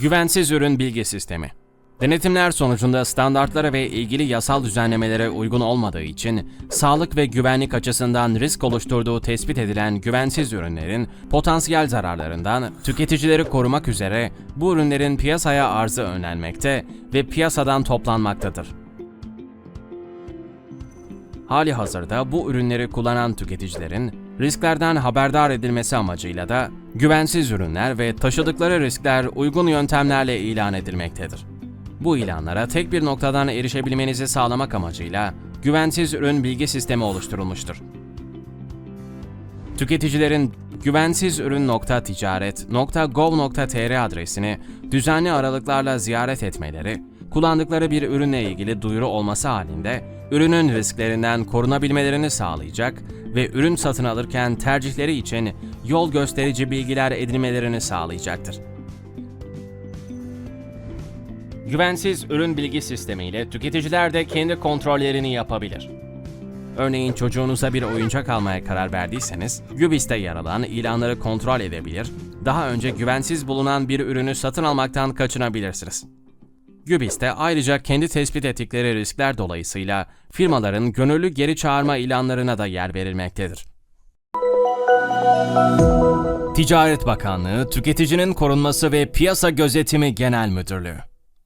Güvensiz ürün bilgi sistemi. Denetimler sonucunda standartlara ve ilgili yasal düzenlemelere uygun olmadığı için sağlık ve güvenlik açısından risk oluşturduğu tespit edilen güvensiz ürünlerin potansiyel zararlarından tüketicileri korumak üzere bu ürünlerin piyasaya arzı önlenmekte ve piyasadan toplanmaktadır. Hali hazırda bu ürünleri kullanan tüketicilerin risklerden haberdar edilmesi amacıyla da güvensiz ürünler ve taşıdıkları riskler uygun yöntemlerle ilan edilmektedir. Bu ilanlara tek bir noktadan erişebilmenizi sağlamak amacıyla güvensiz ürün bilgi sistemi oluşturulmuştur. Tüketicilerin güvensizürün.ticaret.gov.tr adresini düzenli aralıklarla ziyaret etmeleri, kullandıkları bir ürünle ilgili duyuru olması halinde ürünün risklerinden korunabilmelerini sağlayacak ve ürün satın alırken tercihleri için yol gösterici bilgiler edinmelerini sağlayacaktır. Güvensiz ürün bilgi sistemi ile tüketiciler de kendi kontrollerini yapabilir. Örneğin çocuğunuza bir oyuncak almaya karar verdiyseniz, Gübis'te yer alan ilanları kontrol edebilir, daha önce güvensiz bulunan bir ürünü satın almaktan kaçınabilirsiniz. Gübis'te ayrıca kendi tespit ettikleri riskler dolayısıyla firmaların gönüllü geri çağırma ilanlarına da yer verilmektedir. Ticaret Bakanlığı, Tüketicinin Korunması ve Piyasa Gözetimi Genel Müdürlüğü